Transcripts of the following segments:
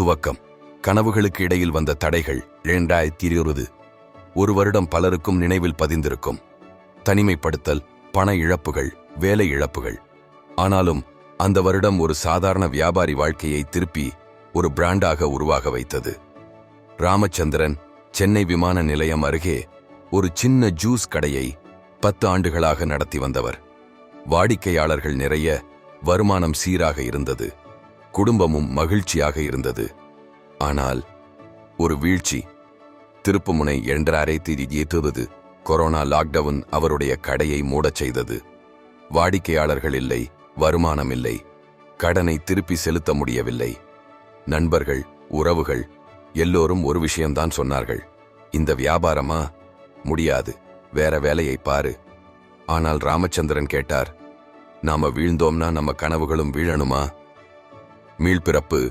துவக்கம். கனவுகளுக்கு இடையில் வந்த தடைகள் இரண்டாயிரத்தி இருபது. ஒரு வருடம் பலருக்கும் நினைவில் பதிந்திருக்கும். தனிமைப்படுத்தல் பண இழப்புகள் வேலை இழப்புகள். ஆனாலும் அந்த வருடம் ஒரு சாதாரண வியாபாரி வாழ்க்கையை திருப்பி ஒரு பிராண்டாக உருவாக வைத்தது. ராமச்சந்திரன் சென்னை விமான நிலையம் அருகே ஒரு சின்ன ஜூஸ் கடையை பத்து ஆண்டுகளாக நடத்தி வந்தவர். வாடிக்கையாளர்கள் நிறைய வருமானம் சீராக இருந்தது. குடும்பமும் மகிழ்ச்சியாக இருந்தது. ஆனால் ஒரு வீழ்ச்சி திருப்புமுனை என்றாரே ஏற்றுவது கொரோனா லாக்டவுன் அவருடைய கடையை மூடச் செய்தது. வாடிக்கையாளர்கள் இல்லை வருமானம் இல்லை கடனை திருப்பி செலுத்த முடியவில்லை. நண்பர்கள் உறவுகள் எல்லோரும் ஒரு விஷயம்தான் சொன்னார்கள். இந்த வியாபாரமா? முடியாது வேற வேலையை பாரு. ஆனால் ராமச்சந்திரன் கேட்டார் நாம வீழ்ந்தோம்னா நம்ம கனவுகளும் வீழணுமா? மீள்பிறப்பு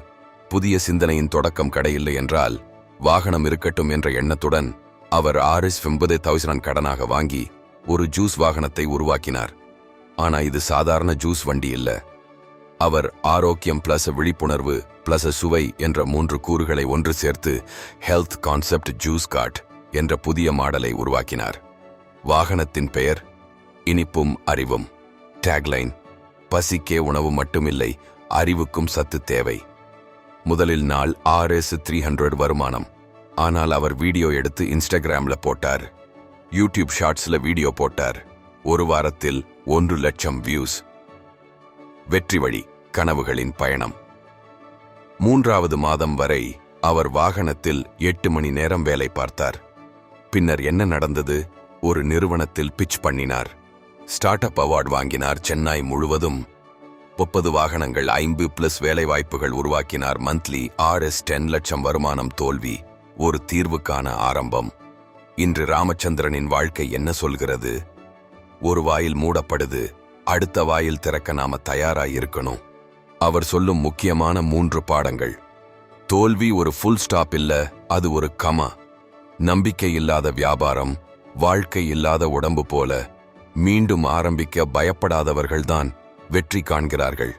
புதிய சிந்தனையின் தொடக்கம் கடையில்லை என்றால் வாகனம் இருக்கட்டும் என்ற எண்ணத்துடன் அவர் ஆர்எஸ் எண்பது தௌசண்ட் கடனாக வாங்கி ஒரு ஜூஸ் வாகனத்தை உருவாக்கினார். ஆனா இது சாதாரண ஜூஸ் வண்டி இல்ல. அவர் ஆரோக்கியம் பிளஸ் விழிப்புணர்வு பிளஸ் சுவை என்ற மூன்று கூறுகளை ஒன்று சேர்த்து ஹெல்த் கான்செப்ட் ஜூஸ் கார்ட் என்ற புதிய மாடலை உருவாக்கினார். வாகனத்தின் பெயர் இனிப்பும் அறிவும். டேக்லைன் பசிக்கே உணவு மட்டுமில்லை அறிவுக்கும் சத்து தேவை. முதலில் நாள் ஆர்எஸ் த்ரீ ஹண்ட்ரட் வருமானம். ஆனால் அவர் வீடியோ எடுத்து இன்ஸ்டாகிராம்ல போட்டார். யூடியூப் ஷார்ட்ஸ்ல வீடியோ போட்டார். ஒரு வாரத்தில் ஒன்று லட்சம் வியூஸ் வெற்றி வழி கனவுகளின் பயணம். மூன்றாவது மாதம் வரை அவர் வாகனத்தில் எட்டு மணி நேரம் வேலை பார்த்தார். பின்னர் என்ன நடந்தது? ஒரு நிறுவனத்தில் பிச் பண்ணினார். ஸ்டார்ட் அப் அவார்ட் வாங்கினார் சென்னை முழுவதும். முப்பது வாகனங்கள் ஐம்பு பிளஸ் வேலைவாய்ப்புகள் உருவாக்கினார் மந்த்லி. ஆர்எஸ் டென் லட்சம் வருமானம் தோல்வி. ஒரு தீர்வுக்கான ஆரம்பம். இன்று ராமச்சந்திரனின் வாழ்க்கை என்ன சொல்கிறது? ஒரு வாயில் மூடப்படுது. அடுத்த வாயில் திறக்க நாம தயாராய் இருக்கணும். அவர் சொல்லும் முக்கியமான மூன்று பாடங்கள். தோல்வி ஒரு ஃபுல் ஸ்டாப் இல்ல அது ஒரு கமா. நம்பிக்கை இல்லாத வியாபாரம் வாழ்க்கை இல்லாத உடம்பு போல. மீண்டும் ஆரம்பிக்க பயப்படாதவர்கள்தான் வெற்றி காண்கிறார்கள்.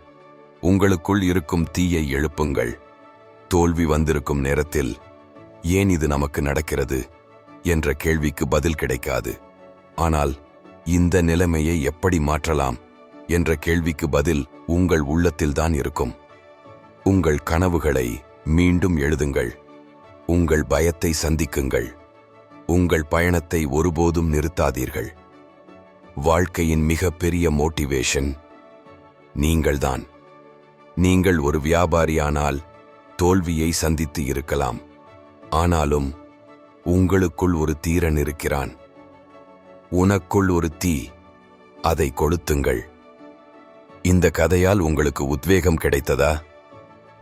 உங்களுக்குள் இருக்கும் தீயை எழுப்புங்கள். தோல்வி வந்திருக்கும் நேரத்தில் ஏன் இது நமக்கு நடக்கிறது? என்ற கேள்விக்கு பதில் கிடைக்காது. ஆனால் இந்த நிலைமையை எப்படி மாற்றலாம்? என்ற கேள்விக்கு பதில் உங்கள் உள்ளத்தில்தான் இருக்கும். உங்கள் கனவுகளை மீண்டும் எழுதுங்கள். உங்கள் பயத்தை சந்திக்குங்கள். உங்கள் பயணத்தை ஒருபோதும் நிறுத்தாதீர்கள். வாழ்க்கையின் மிகப்பெரிய மோட்டிவேஷன் நீங்கள்தான். நீங்கள் ஒரு வியாபாரியானால் தோல்வியை சந்தித்து இருக்கலாம். ஆனாலும் உங்களுக்குள் ஒரு தீரன் இருக்கிறான். உனக்குள் ஒரு தீ அதை கொளுத்துங்கள். இந்த கதையால் உங்களுக்கு உத்வேகம் கிடைத்ததா?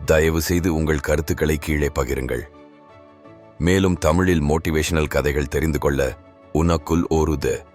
தயவு செய்து உங்கள் கருத்துக்களை கீழே பகிருங்கள். மேலும் தமிழில் மோட்டிவேஷனல் கதைகள் தெரிந்து கொள்ள உனக்குள் ஓருது.